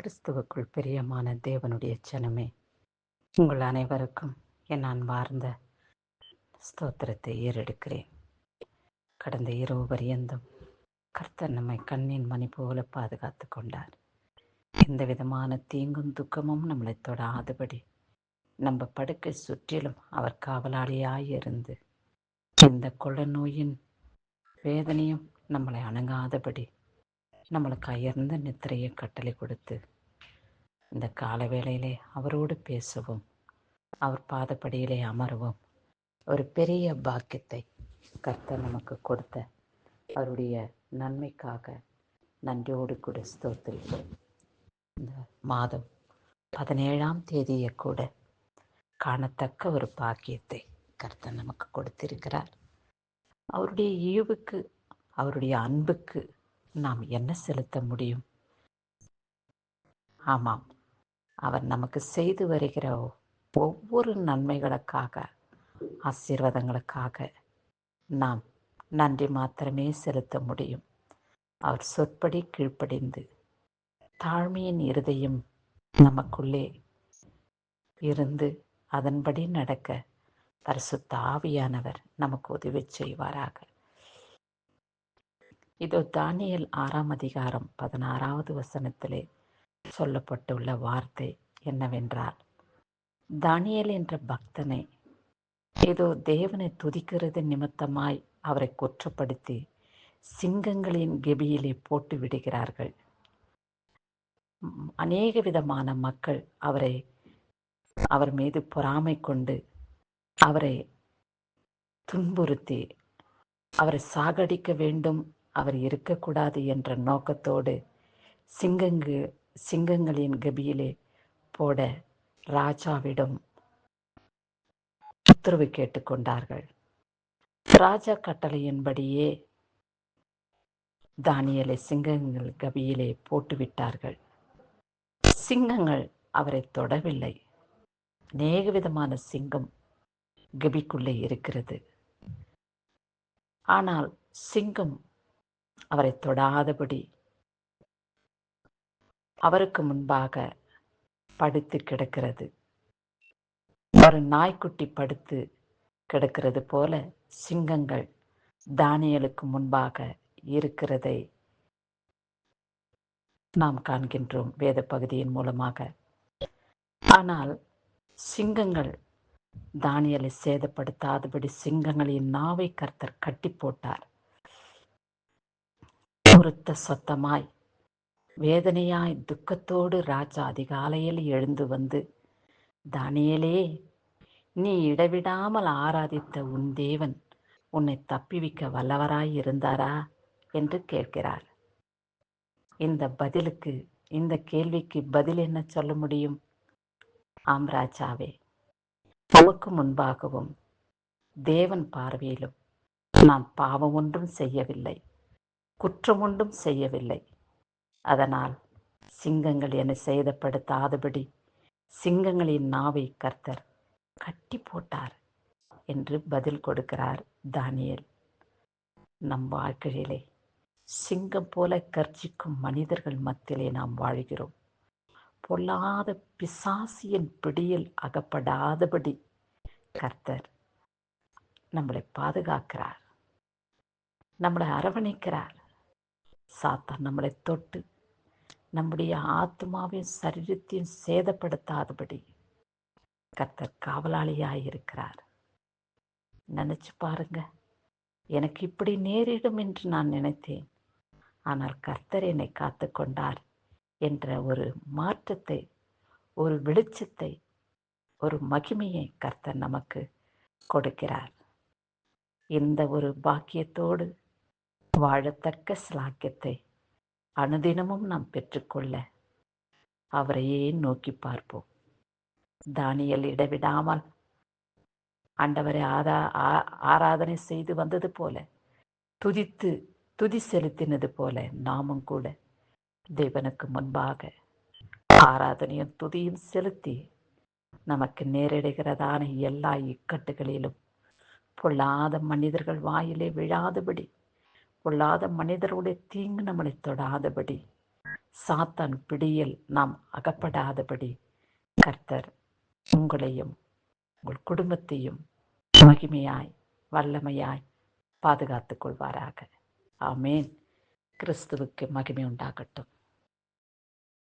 கிறிஸ்துவுக்குள் பிரியமான தேவனுடைய ஜனமே உங்கள் அனைவருக்கும் என் அன்பார்ந்த ஸ்தோத்திரத்தை ஏறெடுக்கிறேன். கடந்த இரவு பரியந்தம் கர்த்தர் நம்மை கண்ணின் மணி போல பாதுகாத்து கொண்டார். எந்த விதமான தீங்கும் துக்கமும் நம்மளை தொடாதபடி நம்ம படுக்கை சுற்றிலும் அவர் காவலாளியாயிருந்து இந்த கொள்ள நோயின் வேதனையும் நம்மளை அணுகாதபடி நம்மளுக்கு அயர்ந்த நித்திரையை கட்டளை கொடுத்து இந்த கால வேளையிலே அவரோடு பேசவும் அவர் பாதப்படியிலே அமரவும் ஒரு பெரிய பாக்கியத்தை கர்த்தர் நமக்கு கொடுத்த அவருடைய நன்மைக்காக நன்றியோடு கூட ஸ்தோத்தில் இந்த மாதம் பதினேழாம் தேதியை கூட காணத்தக்க ஒரு பாக்கியத்தை கர்த்தர் நமக்கு கொடுத்திருக்கிறார். அவருடைய இழிவுக்கு அவருடைய அன்புக்கு நாம் என்ன செலுத்த முடியும்? ஆமாம். அவர் நமக்கு செய்து வருகிற ஒவ்வொரு நன்மைகளுக்காக ஆசீர்வாதங்களுக்காக நாம் நன்றி மாத்திரமே செலுத்த முடியும். அவர் சொற்படி கீழ்ப்படிந்து தாழ்மையின் இருதயம் நமக்குள்ளே இருந்து அதன்படி நடக்க பரிசுத்த ஆவியானவர் நமக்கு உதவி செய்வாராக. இதோ தானியல் ஆறாம் அதிகாரம் பதினாறாவது வசனத்திலே சொல்லப்பட்டுள்ள வார்த்தை என்னவென்றால் தானியல் என்ற பக்தனை ஏதோ தேவனை துதிக்கிறது நிமித்தமாய் அவரை குற்றப்படுத்தி சிங்கங்களின் கெபியிலே போட்டு விடுகிறார்கள். அநேக விதமான மக்கள் அவரை அவர் மீது பொறாமை கொண்டு அவரை துன்புறுத்தி அவரை சாகடிக்க வேண்டும் அவர் இருக்கக்கூடாது என்ற நோக்கத்தோடு சிங்கங்கு சிங்கங்களின் கபியிலே போட ராஜாவிடம் உத்தரவு கேட்டுக்கொண்டார்கள் ராஜா கட்டளையின்படியே தானியலை சிங்கங்கள் கபியிலே போட்டுவிட்டார்கள் சிங்கங்கள் அவரை தொடவில்லை. அநேக விதமான சிங்கம் கபிக்குள்ளே இருக்கிறது. ஆனால் சிங்கம் அவரை தொடாதபடி. அவருக்கு முன்பாக படுத்து கிடக்கிறது. ஒரு நாய்க்குட்டி படுத்து கிடக்கிறது போல சிங்கங்கள் தானியலுக்கு முன்பாக இருக்கிறதை நாம் காண்கின்றோம் வேத பகுதியின் மூலமாக. ஆனால் சிங்கங்கள் தானியலை சேதப்படுத்தாதபடி சிங்கங்களின் நாவை கர்த்தர் கட்டி போட்டார். உறுத்த சத்தமாய். வேதனையாய் துக்கத்தோடு ராஜா அதிகாலையில் எழுந்து வந்து தானியலே நீ இடவிடாமல் ஆராதித்த உன் தேவன் உன்னை தப்பிவிக்க வல்லவராய் இருந்தாரா? என்று கேட்கிறார். இந்த பதிலுக்கு இந்த கேள்விக்கு பதில் என்ன சொல்ல முடியும்? ஆம் ராஜாவே உமக்கு முன்பாகவும் தேவன் பார்வையிலும் நான் பாவம் ஒன்றும் செய்யவில்லை. குற்றம் ஒன்றும் செய்யவில்லை. அதனால் சிங்கங்கள் என்னை சேதப்படுத்தாதபடி சிங்கங்களின் நாவை கர்த்தர் கட்டி போட்டார் என்று பதில் கொடுக்கிறார் தானியல். நம் வாழ்க்கையிலே சிங்கம் போல கர்ஜிக்கும் மனிதர்கள் மத்தியிலே நாம் வாழ்கிறோம். பொல்லாத பிசாசியின் பிடியில் அகப்படாதபடி கர்த்தர் நம்மளை பாதுகாக்கிறார் நம்மளை அரவணைக்கிறார். சாத்தான் நம்மளை தொட்டு நம்முடைய ஆத்மாவையும் சரீரத்தையும் சேதப்படுத்தாதபடி கர்த்தர் காவலாளியாக இருக்கிறார் நினைச்சு பாருங்க. எனக்கு இப்படி நேரிடும் என்று நான் நினைத்தேன். ஆனால் கர்த்தர் என்னை காத்து கொண்டார் என்ற ஒரு மாற்றத்தை ஒரு வெளிச்சத்தை ஒரு மகிமையை கர்த்தர் நமக்கு கொடுக்கிறார். இந்த ஒரு பாக்கியத்தோடு வாழத்தக்க சிலாக்கியத்தை அனுதினமும் நாம் பெற்றுக்கொள்ள அவரையே நோக்கி பார்ப்போம். தானியல் இடவிடாமல் ஆண்டவரை ஆதா ஆராதனை செய்து வந்தது போல துதித்து துதி செலுத்தினது போல நாமும் கூட தேவனுக்கு முன்பாக ஆராதனையும் துதியும் செலுத்தி நமக்கு நேரிடுகிறதான எல்லா இக்கட்டுகளிலும் பொல்லாத மனிதர்கள் வாயிலே விழாதபடி கொள்ளாத மனிதருடைய தீங்கு நம்மளை தொடாதபடி சாத்தான் பிடியில் நாம் அகப்படாதபடி கர்த்தர் உங்களையும் உங்கள் குடும்பத்தையும் மகிமையாய் வல்லமையாய் பாதுகாத்துக் கொள்வாராக. ஆமேன். கிறிஸ்துவுக்கு மகிமை உண்டாகட்டும்.